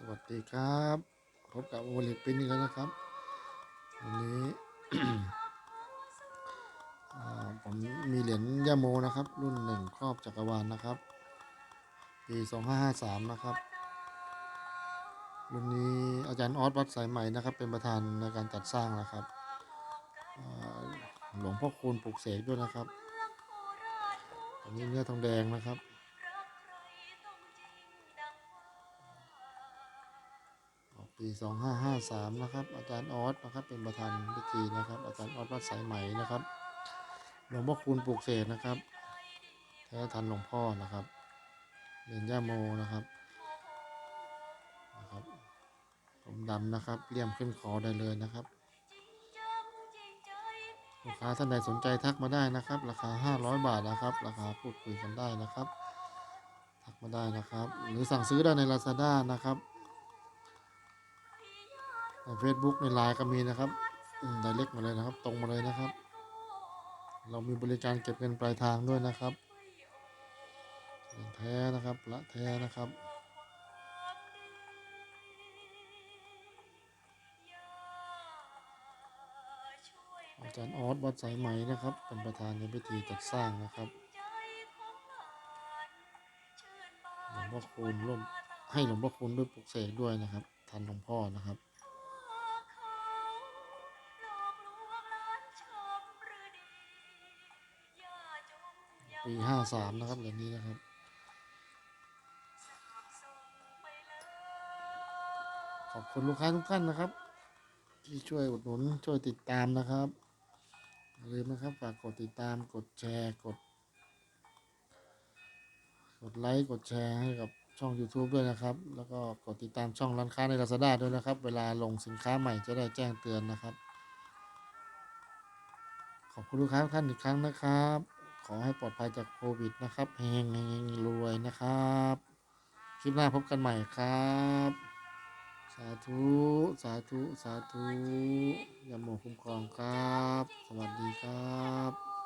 สวัสดีครับพบกับโอลิปินอีกแล้วนะครับ วันนี้ ผมมีเหรียญย่าโมนะครับ รุ่นหนึ่งครอบจักรวาลนะครับ ปี 2553 นะครับ รุ่นนี้อาจารย์ออสวัดสายใหม่นะครับ เป็นประธานในการจัดสร้างนะครับหลวงพ่อคูณปลูกเสกด้วยนะครับ อันนี้เนื้อทองแดงนะครับ ปี 2553 นะครับ อาจารย์ออสนะครับ เป็นประธานพิธีนะครับ อาจารย์ออสวัดสายไหมนะครับหลวงพ่อคูณปลูกเสกนะครับแท้ทันหลวงพ่อนะครับเรียญย่าโมนะครับนะครับ ผมดำนะครับเลี่ยมขึ้นคอได้เลยนะครับลูกค้าท่านใดสนใจทักมาได้นะครับ ราคา 500 บาทนะครับ ราคาพูดคุยกันได้นะครับ ทักมาได้นะครับ หรือสั่งซื้อได้ใน Lazada นะครับ ใน Facebook ในไลน์ก็มีนะครับไดเรกมาเลยนะครับ ตรงมาเลยนะครับ เรามีบริการเก็บเงินปลายทางด้วยนะครับแท้นะครับละแท้นะครับอาจารย์ออสวัดสายไหมนะครับ เป็นประธานในพิธีจัดสร้างนะครับหลวงพ่อคูณร่วมให้หลวงพ่อคูณด้วยปลุกเสกด้วยนะครับทันหลวงพ่อนะครับ ปีห้าสามนะครับเหรียญนี้นะครับขอบคุณลูกค้าทุกท่านนะครับ ที่ช่วยอุดหนุนช่วยติดตามนะครับอย่าลืมนะครับฝากกดติดตามกดแชร์กด กดไลค์กดแชร์ให้กับช่อง YouTube ด้วยนะครับ แล้วก็กดติดตามช่องร้านค้าใน Lazada ด้วยนะครับ เวลาลงสินค้าใหม่จะได้แจ้งเตือนนะครับ ขอบคุณลูกค้าทุกท่านอีกครั้งนะครับ ขอให้ปลอดภัยจากโควิดนะครับเฮงเฮงรวยนะครับ คลิปหน้าพบกันใหม่ครับ สาธุ สาธุ สาธุยาโมคุ้มครองครับ สวัสดีครับ